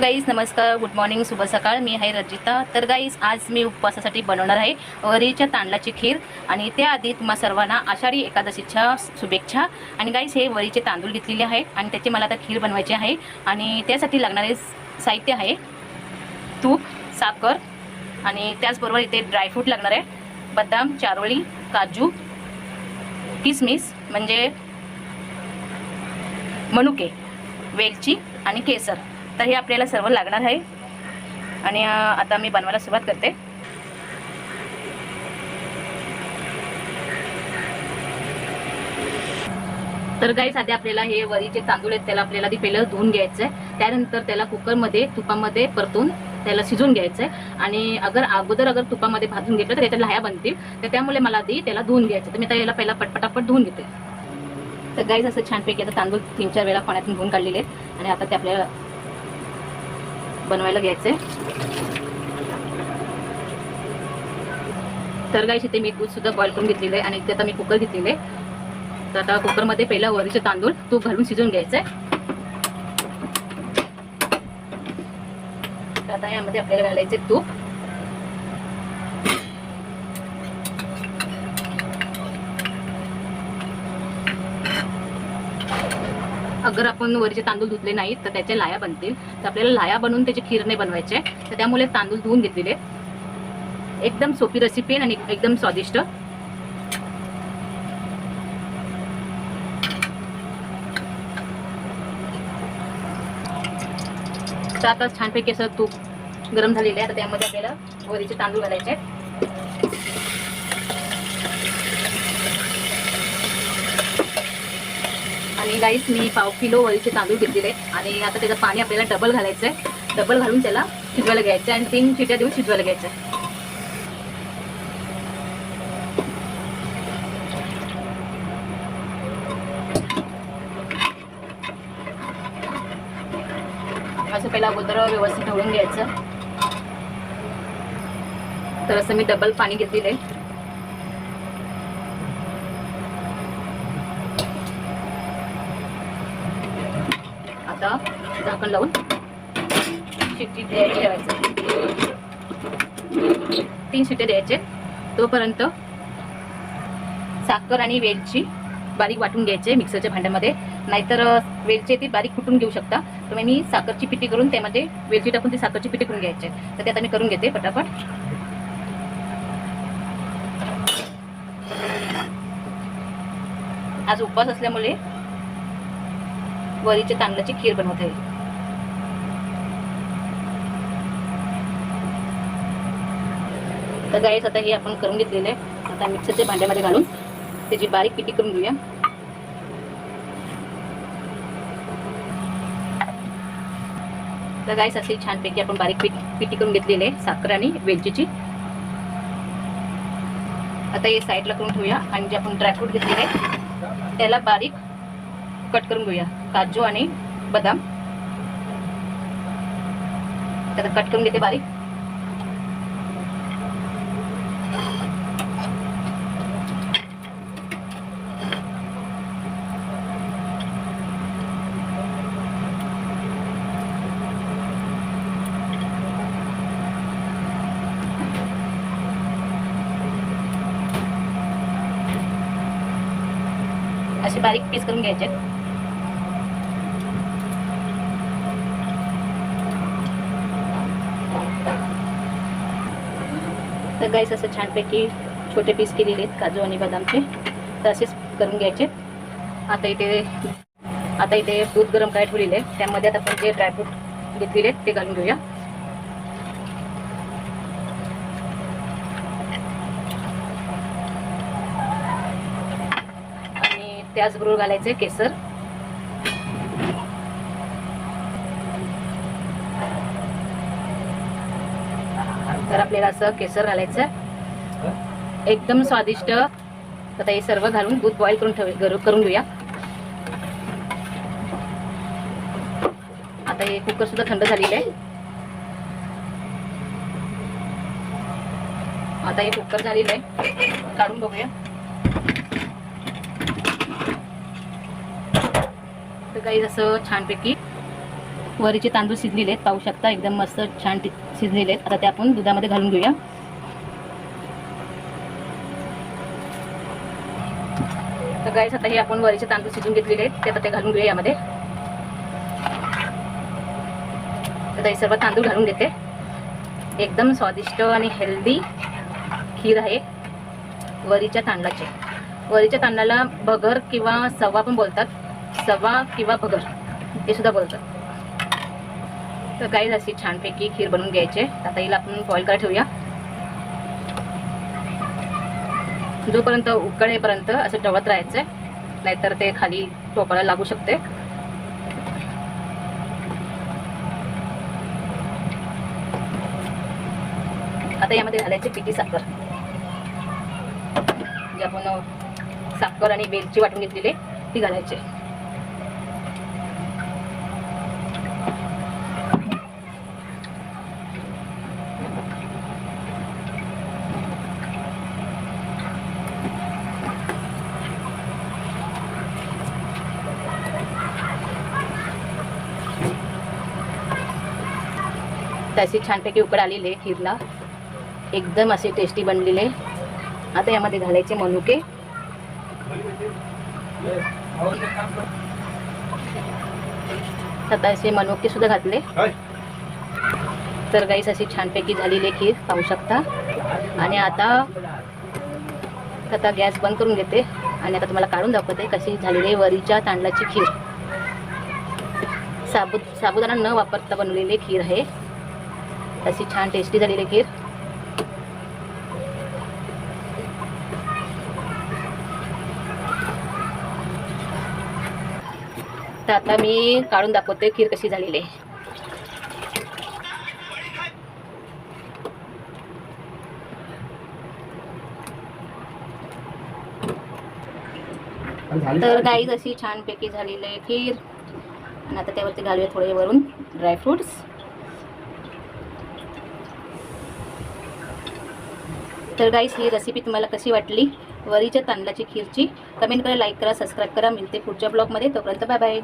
Guys नमस्कार good morning शुभ सकाळ. मी आहे रजिता. तर गाईज आज मी उपवासासाठी बनवणार आहे वरीच्या तांदळाची खीर आणि त्याआधी तुम्हा सर्वांना आषाढी एकादशीच्या शुभेच्छा. आणि गाईज हे वरीचे तांदूळ घेतलेले आहे आणि त्याची मला आता खीर बनवायची आहे आणि त्यासाठी लागणारे साहित्य आहे तूप साखर आणि त्याचबरोबर इथे ड्रायफ्रूट लागणार आहे. बदाम चारोळी काजू किसमिस म्हणजे मनुके वेलची आणि केसर. तर हे आपल्याला सर्व लागणार आहे. आणि आता मी बनवायला सुरुवात करते. तर गाईस आधी आपल्याला हे वरीचे तांदूळ आहेत त्याला आपल्याला आधी पहिलं धुवून घ्यायचं आहे त्यानंतर त्याला कुकरमध्ये तुपामध्ये परतून त्याला शिजून घ्यायचं आहे आणि अगर अगोदर अगर तुपामध्ये भाजून घेतलं तर त्याच्या लाह्या बनतील. तर त्यामुळे मला आधी त्याला धुवून घ्यायचं तर मी त्याला पहिला पटपटापट धुवून घेते. तर गाईज असं छानपैकी आता तांदूळ तीन चार वेळा पाण्यातून धुवून काढलेले आहेत. आणि आता ते आपल्याला बनवायला घ्यायचे. तर गाईश इथे मी दूध सुद्धा बॉईल करून घेतलेलं आहे आणि इथे आता मी कुकर घेतलेले आहे. तर आता कुकरमध्ये पहिला वरीचे तांदूळ तूप घालून शिजवून घ्यायचं. आहे तर आता यामध्ये आपल्याला घालायचे तूप. अगर आपण वरीचे तांदूळ धुतले नाहीत तर त्याच्या लाया बनतील. तर आपल्याला लाया बनवून त्याचे खीर नाही बनवायचे तर त्यामुळे तांदूळ धुवून घेतलेले एकदम सोपी रेसिपी आणि एकदम स्वादिष्ट. तर आता छानपैकी असं तूप गरम झालेलं आहे. तर त्यामध्ये आपल्याला वरीचे तांदूळ घालायचे आहेत. आणि गाईस मी पाव किलो वरीचे तांदूळ घेतलेले. आणि आता त्याचं पाणी आपल्याला डबल घालायचं आहे डबल घालून त्याला शिजवायला घ्यायचं आहे आणि तीन शिट्या देऊन शिजवायला घ्यायचं आहे असं पहिला अगोदर व्यवस्थित ढवळून घ्यायचं. तर असं मी डबल पाणी घेतलेलं आहे. आता झाकण लावून शिट्टी द्यायची ठेवायचं. तीन शिट्टे द्यायचे. तोपर्यंत साखर आणि वेलची बारीक वाटून घ्यायचे मिक्सरच्या भांड्यामध्ये. नाहीतर वेलची ती बारीक कुटून घेऊ शकता. तर मी साखरची पिठी करून त्यामध्ये वेलची टाकून ती साखरची पिठी करून घ्यायची. तर ते आता मी करून घेते पटापट. आज उपवास असल्यामुळे वरीच्या तांदळाची खीर बनवत येईल. तर गाईस आता हे आपण करून घेतलेलं आहे. आता मिक्सरच्या भांड्यामध्ये घालून त्याची बारीक पिटी करून घेऊया. तर गाईस असे छानपैकी आपण बारीक पीठ पिटी करून घेतलेली आहे साखर आणि वेलचीची. आता हे साईडला करून ठेवूया आणि जे आपण ड्रायफ्रूट घेतलेले आहे त्याला बारीक कट करून घेऊया. काजू आणि बदाम. त्याला कट करून घेते बारीक. असे बारीक पीस करून घ्यायचे. तर गाईस असं छानपैकी छोटे पीस केलेले आहेत काजू आणि बदामचे. तर असेच करून घ्यायचे. आता इथे आता इथे दूध गरम काय ठेवलेले आहे. त्यामध्ये आता आपण जे ड्रायफ्रूट घेतलेले आहेत ते घालून घेऊया. आणि त्याचबरोबर आहे केसर. आपल्याला असं केसर घालायचं एकदम स्वादिष्ट. आता हे सर्व घालून दूध बॉईल करून ठेव करून घेऊया. आता हे कुकर सुद्धा थंड झालेलं आहे. आता हे कुकर झालेलं आहे. काढून बघूया. तर काही असं छानपैकी वरीचे तांदूळ शिजलेले आहेत. पाहू शकता एकदम मस्त छान शिजलेले आहेत. आता ते आपण दुधामध्ये घालून घेऊया. तर गाईस आता हे आपण वरीचे तांदूळ शिजून घेतलेले आहेत. ते आता ते घालून घेऊया यामध्ये. आता हे सर्व तांदूळ घालून घेते. एकदम स्वादिष्ट आणि हेल्दी खीर आहे वरीच्या तांदळाचे. वरीच्या तांदळाला भगर किंवा सवा पण बोलतात. सवा किंवा भगर हे सुद्धा बोलतात. तर काही अशी छानपैकी खीर बनवून घ्यायचे आता हिला आपण बॉईल करायला ठेवूया. जोपर्यंत उकळेपर्यंत असं ठेवत राहायचं नाहीतर ते खाली टोपाला लागू शकते. आता यामध्ये घालायचे पिठी साखर. जे आपण साखर आणि वेलची वाटून घेतलेली ती घालायची त्याची छानपैकी उकड आलेली आहे खीरला. एकदम असे टेस्टी बनलेले. आता यामध्ये घालायचे मनुके. आता असे मनुके सुद्धा घातले. तर गाईस अशी छानपैकी झालेली खीर पाहू शकता. आणि आता आता गॅस बंद करून घेते. आणि आता तुम्हाला काढून दाखवते कशी झालेली आहे वरीच्या तांदळाची खीर. साबुत साबुदाणा न वापरता बनवलेली खीर आहे. अशी छान टेस्टी झालेली खीर. तर आता मी काढून दाखवते खीर कशी झालेली आहे. तर गाईज अशी छानपैकी झालेली आहे खीर. आणि आता त्यावरती घालूया थोडे वरून ड्रायफ्रुट्स तर गाईस ही रेसिपी तुम्हाला कशी वाटली? वरीच्या तांदळाची खीरची? कमेंट करा लाईक करा सबस्क्राईब करा. मिळते पुढच्या ब्लॉगमध्ये तोपर्यंत बाय बाय